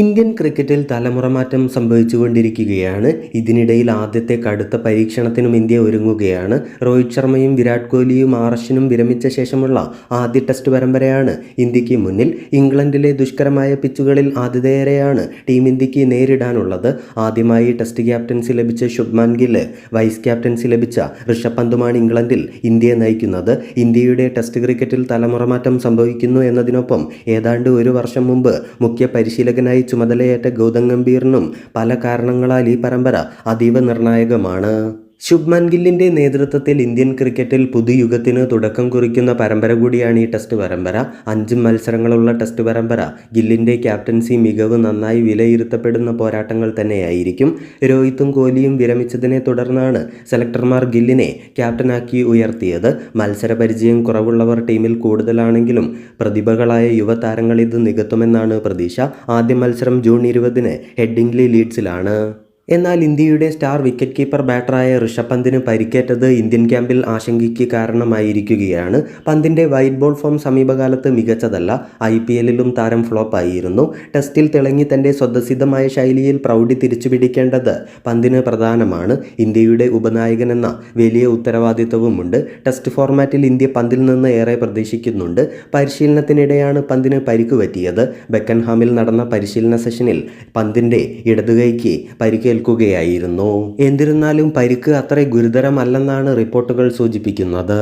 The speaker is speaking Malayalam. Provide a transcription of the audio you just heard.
ഇന്ത്യൻ ക്രിക്കറ്റിൽ തലമുറ മാറ്റം സംഭവിച്ചുകൊണ്ടിരിക്കുകയാണ്. ഇതിനിടയിൽ ആദ്യത്തെ കടുത്ത പരീക്ഷണത്തിനും ഇന്ത്യ ഒരുങ്ങുകയാണ്. രോഹിത് ശർമ്മയും വിരാട് കോഹ്ലിയും ആർഷനും വിരമിച്ച ശേഷമുള്ള ആദ്യ ടെസ്റ്റ് പരമ്പരയാണ് ഇന്ത്യയ്ക്ക് മുന്നിൽ. ഇംഗ്ലണ്ടിലെ ദുഷ്കരമായ പിച്ചുകളിൽ ആതിഥേയരെയാണ് ടീം ഇന്ത്യയ്ക്ക് നേരിടാനുള്ളത്. ആദ്യമായി ടെസ്റ്റ് ക്യാപ്റ്റൻസി ലഭിച്ച ശുഭ്മാൻ ഗില്ല് വൈസ് ക്യാപ്റ്റൻസി ലഭിച്ച ഋഷഭ് പന്തുമാണ് ഇംഗ്ലണ്ടിൽ ഇന്ത്യയെ നയിക്കുന്നത്. ഇന്ത്യയുടെ ടെസ്റ്റ് ക്രിക്കറ്റിൽ തലമുറ മാറ്റം സംഭവിക്കുന്നു എന്നതിനൊപ്പം ഏതാണ്ട് ഒരു വർഷം മുമ്പ് മുഖ്യ പരിശീലകനായി ചുമതലയേറ്റ ഗൗതം ഗംഭീറിനും പല കാരണങ്ങളാൽ ഈ പരമ്പര അതീവ നിർണായകമാണ്. ശുഭ്മാൻ ഗില്ലിന്റെ നേതൃത്വത്തിൽ ഇന്ത്യൻ ക്രിക്കറ്റിൽ പുതുയുഗത്തിന് തുടക്കം കുറിക്കുന്ന പരമ്പര കൂടിയാണ് ഈ ടെസ്റ്റ് പരമ്പര. അഞ്ച് മത്സരങ്ങളുള്ള ടെസ്റ്റ് പരമ്പര. ഗില്ലിന്റെ ക്യാപ്റ്റൻസി മികവ് നന്നായി വിലയിരുത്തപ്പെടുന്ന പോരാട്ടങ്ങൾ തന്നെയായിരിക്കും. രോഹിത്തും കോഹ്ലിയും വിരമിച്ചതിനെ തുടർന്നാണ് സെലക്ടർമാർ ഗില്ലിനെ ക്യാപ്റ്റനാക്കി ഉയർത്തിയത്. മത്സരപരിചയം കുറവുള്ളവർ ടീമിൽ കൂടുതലാണെങ്കിലും പ്രതിഭകളായ യുവതാരങ്ങൾ ഇത് നികത്തുമെന്നാണ് പ്രതീക്ഷ. ആദ്യ മത്സരം ജൂൺ ഇരുപതിന് ഹെഡിംഗ്ലി ലീഡ്സിലാണ്. എന്നാൽ ഇന്ത്യയുടെ സ്റ്റാർ വിക്കറ്റ് കീപ്പർ ബാറ്ററായ ഋഷഭ് പന്തിന് പരിക്കേറ്റത് ഇന്ത്യൻ ക്യാമ്പിൽ ആശങ്കയ്ക്ക് കാരണമായിരിക്കുകയാണ്. പന്തിന്റെ വൈറ്റ് ബോൾ ഫോം സമീപകാലത്ത് മികച്ചതല്ല. ഐ പി എല്ലിലും താരം ഫ്ലോപ്പായിരുന്നു. ടെസ്റ്റിൽ തിളങ്ങി തന്റെ സ്വതസിദ്ധമായ ശൈലിയിൽ പ്രൗഢി തിരിച്ചുപിടിക്കേണ്ടത് പന്തിന് പ്രധാനമാണ്. ഇന്ത്യയുടെ ഉപനായകനെന്ന വലിയ ഉത്തരവാദിത്വവുമുണ്ട്. ടെസ്റ്റ് ഫോർമാറ്റിൽ ഇന്ത്യ പന്തിൽ നിന്ന് ഏറെ പ്രതീക്ഷിക്കുന്നുണ്ട്. പരിശീലനത്തിനിടെയാണ് പന്തിന് പരിക്ക് പറ്റിയത്. ബെക്കൻഹാമിൽ നടന്ന പരിശീലന സെഷനിൽ പന്തിന്റെ ഇടതുകൈക്ക് പരിക്കേൽക്കുകയായിരുന്നു എന്നിരുന്നാലും പരിക്ക് അത്ര ഗുരുതരമല്ലെന്നാണ് റിപ്പോർട്ടുകൾ സൂചിപ്പിക്കുന്നത്.